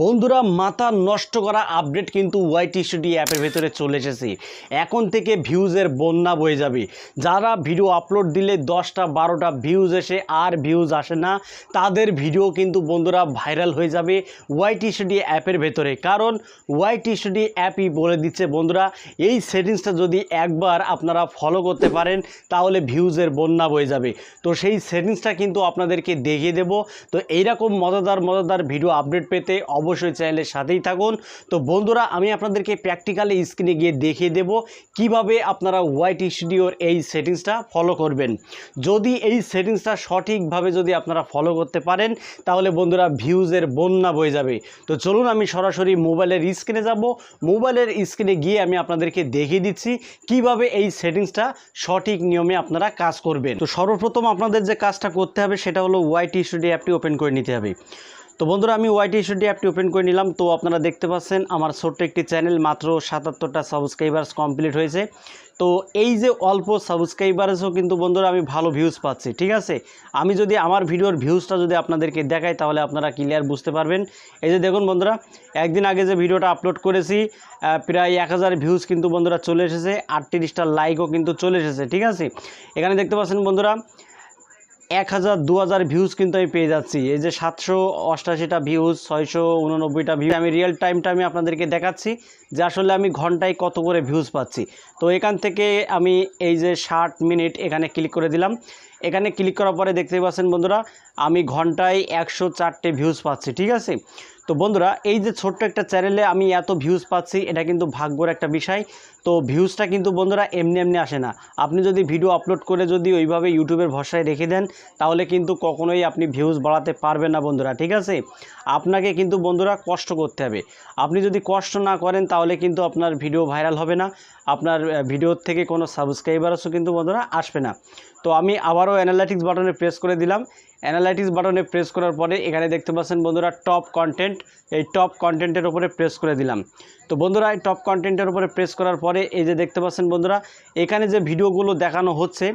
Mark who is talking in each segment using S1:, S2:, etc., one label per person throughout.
S1: বন্ধুরা, মাথা নষ্ট করা আপডেট কিন্তু ওয়াইটি স্টুডিও অ্যাপের ভেতরে চলে এসেছে। এখন থেকে ভিউজের বন্যা বয়ে যাবে। যারা ভিডিও আপলোড দিলে দশটা, বারোটা ভিউজ এসে আর ভিউজ আসে না, তাদের ভিডিও কিন্তু বন্ধুরা ভাইরাল হয়ে যাবে ওয়াইটি স্টুডিও অ্যাপের ভেতরে। কারণ ওয়াইটি স্টুডিও অ্যাপই বলে দিচ্ছে বন্ধুরা, এই সেটিংসটা যদি একবার আপনারা ফলো করতে পারেন, তাহলে ভিউজের বন্যা বয়ে যাবে। তো সেই সেটিংসটা কিন্তু আপনাদেরকে দেখিয়ে দেব। তো এইরকম মজাদার মজাদার ভিডিও আপডেট পেতে অবশ্যই চ্যানেলের সাথেই থাকুন। তো বন্ধুরা, আমি আপনাদেরকে প্র্যাকটিক্যালি স্ক্রিনে গিয়ে দেখিয়ে দেব কীভাবে আপনারা ওয়াইটি স্টুডিওর এই সেটিংসটা ফলো করবেন। যদি এই সেটিংসটা সঠিকভাবে যদি আপনারা ফলো করতে পারেন, তাহলে বন্ধুরা ভিউজের বন্যা বয়ে যাবে। তো চলুন, আমি সরাসরি মোবাইলের স্ক্রিনে যাব। মোবাইলের স্ক্রিনে গিয়ে আমি আপনাদেরকে দেখিয়ে দিচ্ছি কীভাবে এই সেটিংসটা সঠিক নিয়মে আপনারা কাজ করবেন। তো সর্বপ্রথম আপনাদের যে কাজটা করতে হবে, সেটা হলো ওয়াইটি স্টুডিও অ্যাপটি ওপেন করে নিতে হবে। তো বন্ধুরা, আমি ওয়াইটি স্টুডিও অ্যাপটি ওপেন করে নিলাম। তো আপনারা দেখতে পাচ্ছেন, আমার ছোট্ট একটি চ্যানেল মাত্র সাতাত্তরটা সাবস্ক্রাইবার্স কমপ্লিট হয়েছে। তো এই যে অল্প সাবস্ক্রাইবার্সও কিন্তু বন্ধুরা, আমি ভালো ভিউজ পাচ্ছি, ঠিক আছে? আমি যদি আমার ভিডিওর ভিউজটা যদি আপনাদেরকে দেখাই, তাহলে আপনারা ক্লিয়ার বুঝতে পারবেন। এই যে দেখুন বন্ধুরা, একদিন আগে যে ভিডিওটা আপলোড করেছি প্রায় এক হাজার ভিউজ কিন্তু বন্ধুরা চলে এসেছে, আটত্রিশটা লাইকও কিন্তু চলে এসেছে, ঠিক আছে? এখানে দেখতে পাচ্ছেন বন্ধুরা এক হাজার দু হাজার ভিউজ কিন্তু আমি পেয়ে যাচ্ছি। এই যে সাতশো অষ্টাশিটা ভিউজ ছয়শো উননব্বইটা ভিউ আমি রিয়েল টাইমটা আমি আপনাদেরকে দেখাচ্ছি যে আসলে আমি ঘন্টায় কত করে ভিউজ পাচ্ছি। তো এখান থেকে আমি এই যে ষাট মিনিট এখানে ক্লিক করে দিলাম। এখানে ক্লিক করার পরে দেখতে পাচ্ছেন বন্ধুরা আমি ঘন্টায় একশো চারটে ভিউজ পাচ্ছি, ঠিক আছে? তো বন্ধুরা, এই যে ছোট্ট একটা চ্যানেলে আমি এত ভিউজ পাচ্ছি, এটা কিন্তু ভাগ্যর একটা বিষয়। তো ভিউজটা কিন্তু বন্ধুরা এমনি এমনি আসে না। আপনি যদি ভিডিও আপলোড করে যদি ওইভাবে ইউটিউবের ভরসায় রেখে দেন, তাহলে কিন্তু কখনোই আপনি ভিউজ বাড়াতে পারবেন না বন্ধুরা, ঠিক আছে? আপনাকে কিন্তু বন্ধুরা কষ্ট করতে হবে। আপনি যদি কষ্ট না করেন, তাহলে কিন্তু আপনার ভিডিও ভাইরাল হবে না। আপনার ভিডিওর থেকে কোনো সাবস্ক্রাইবারসও কিন্তু বন্ধুরা আসবে না। তো আমি আবারও অ্যানালাইটিক্স বাটনে প্রেস করে দিলাম। অ্যানালাইটিক্স বাটনে প্রেস করার পরে এখানে দেখতে পাচ্ছেন বন্ধুরা টপ কন্টেন্ট এই টপ কন্টেন্টের উপরে প্রেস করে দিলাম। তো বন্ধুরা, এই টপ কন্টেন্টের উপরে প্রেস করার পরে এই যে দেখতে পাচ্ছেন বন্ধুরা, এখানে যে ভিডিওগুলো দেখানো হচ্ছে,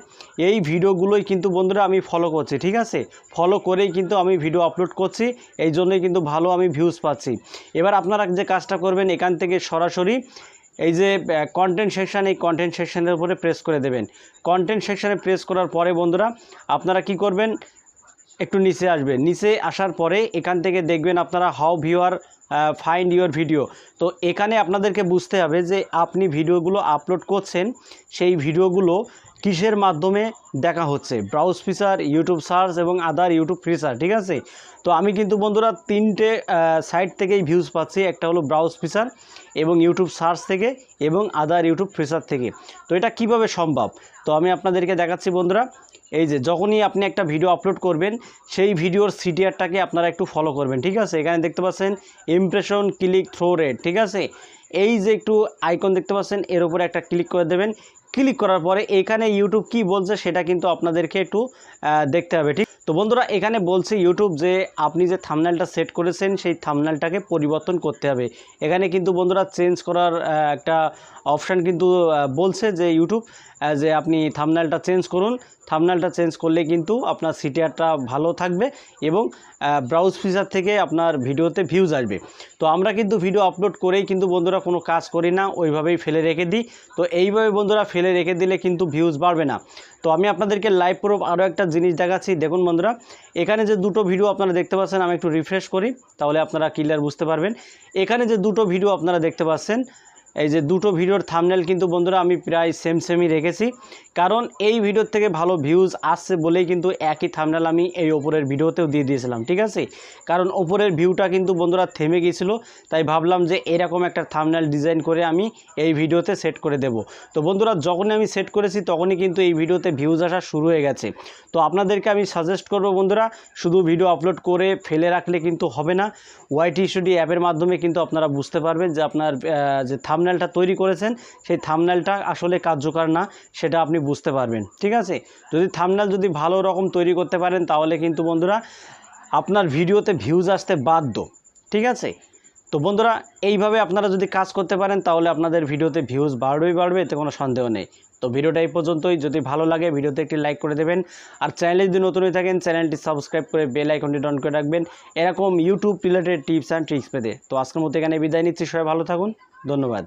S1: এই ভিডিওগুলোই কিন্তু বন্ধুরা আমি ফলো করছি, ঠিক আছে? ফলো করেই কিন্তু আমি ভিডিও আপলোড করছি, এই জন্যই কিন্তু ভালো আমি ভিউজ পাচ্ছি। এবার আপনারা যে কাজটা করবেন, এখান থেকে সরাসরি এই যে কন্টেন্ট সেকশান এই কন্টেন্ট সেকশানের উপরে প্রেস করে দেবেন। কন্টেন্ট সেকশানে প্রেস করার পরে বন্ধুরা, আপনারা কি করবেন একটু নিচে আসবে। নিচে আসার পরে এখান থেকে দেখবেন আপনারা how viewer find your video তো এখানে আপনাদেরকে বুঝতে হবে যে আপনি ভিডিওগুলো আপলোড করছেন, সেই ভিডিওগুলো কিসের মাধ্যমে দেখা হচ্ছে? ব্রাউজ ফিচার ইউটিউব সার্চ এবং আদার ইউটিউব ফিচার ঠিক আছে? তো আমি কিন্তু বন্ধুরা তিনটে সাইট থেকেই ভিউজ পাচ্ছি। একটা হলো ব্রাউজ ফিচার এবং ইউটিউব সার্চ থেকে এবং আদার ইউটিউব ফিচার থেকে। তো এটা কীভাবে সম্ভব? তো আমি আপনাদেরকে দেখাচ্ছি বন্ধুরা। এই যে যখনই আপনি একটা ভিডিও আপলোড করবেন, সেই ভিডিওর সিটিআরটাকে আপনারা একটু ফলো করবেন, ঠিক আছে? এখানে দেখতে পাচ্ছেন ইমপ্রেশন ক্লিক থ্রো রেট ঠিক আছে? এই যে একটু আইকন দেখতে পাচ্ছেন, এর উপরে একটা ক্লিক করে দেবেন। ক্লিক করার পরে এখানে ইউটিউব কি বলছে, সেটা কিন্তু আপনাদেরকে একটু দেখতে হবে, ঠিক তো বন্ধুরা, এখানে বলছে ইউটিউব যে আপনি যে থামনালটা সেট করেছেন, সেই থামনালটাকে পরিবর্তন করতে হবে। এখানে কিন্তু বন্ধুরা চেঞ্জ করার একটা অপশান কিন্তু বলছে যে ইউটিউব যে আপনি থামনালটা চেঞ্জ করুন। থামনালটা চেঞ্জ করলে কিন্তু আপনার সিটিআরটা ভালো থাকবে এবং ব্রাউজ ফিচার থেকে আপনার ভিডিওতে ভিউজ আসবে। তো আমরা কিন্তু ভিডিও আপলোড করেই কিন্তু বন্ধুরা কোনো কাজ করি না, ওইভাবেই ফেলে রেখে দিই। তো এইভাবে বন্ধুরা ফেলে রেখে দিলে কিন্তু ভিউজ বাড়বে না। তো আমি আপনাদেরকে লাইভ প্রুফ আরও একটা জিনিস দেখাচ্ছি। দেখুন বন্ধুরা, এখানে যে দুটো ভিডিও আপনারা দেখতে পাচ্ছেন, আমি একটু রিফ্রেশ করি, তাহলে আপনারা ক্লিয়ার বুঝতে পারবেন। এখানে যে দুটো ভিডিও আপনারা দেখতে পাচ্ছেন এই যে দুটো ভিডিওর থামনেল কিন্তু বন্ধুরা আমি প্রায় সেম সেমই রেখেছি। কারণ এই ভিডিওর থেকে ভালো ভিউজ আসছে বলেই কিন্তু একই থামনেল আমি এই ওপরের ভিডিওতেও দিয়ে দিয়েছিলাম, ঠিক আছে? কারণ ওপরের ভিউটা কিন্তু বন্ধুরা থেমে গিয়েছিল, তাই ভাবলাম যে এরকম একটা থামনেল ডিজাইন করে আমি এই ভিডিওতে সেট করে দেব। তো বন্ধুরা, যখনই আমি সেট করেছি তখনই কিন্তু এই ভিডিওতে ভিউজ আসা শুরু হয়ে গেছে। তো আপনাদেরকে আমি সাজেস্ট করব বন্ধুরা, শুধু ভিডিও আপলোড করে ফেলে রাখলে কিন্তু হবে না। ওয়াইটি স্টুডিও অ্যাপের মাধ্যমে কিন্তু আপনারা বুঝতে পারবেন যে আপনার যে থামনেলটা তৈরি করেছেন, সেই থামনেলটা আসলে কার্যকর না, সেটা আপনি বুঝতে পারবেন, ঠিক আছে? যদি থামনেল যদি ভালো রকম তৈরি করতে পারেন, তাহলে কিন্তু বন্ধুরা আপনার ভিডিওতে ভিউজ আসতে বাধ্য, ঠিক আছে? তো বন্ধুরা, এইভাবে আপনারা যদি কাজ করতে পারেন, তাহলে আপনাদের ভিডিওতে ভিউজ বাড়বেই বাড়বে, এতে কোনো সন্দেহ নেই। তো ভিডিওটা এই পর্যন্তই, যদি ভালো লাগে, ভিডিওতে একটি লাইক করে দেবেন। আর চ্যানেলে যদি নতুন হয়ে থাকেন চ্যানেলটি সাবস্ক্রাইব করে বেল আইকনটি অন করে রাখবেন। এরকম YouTube related tips and tricks পেতে। তো আজকের মতো এখানে বিদায় নিচ্ছি, সবাই ভালো থাকুন, ধন্যবাদ।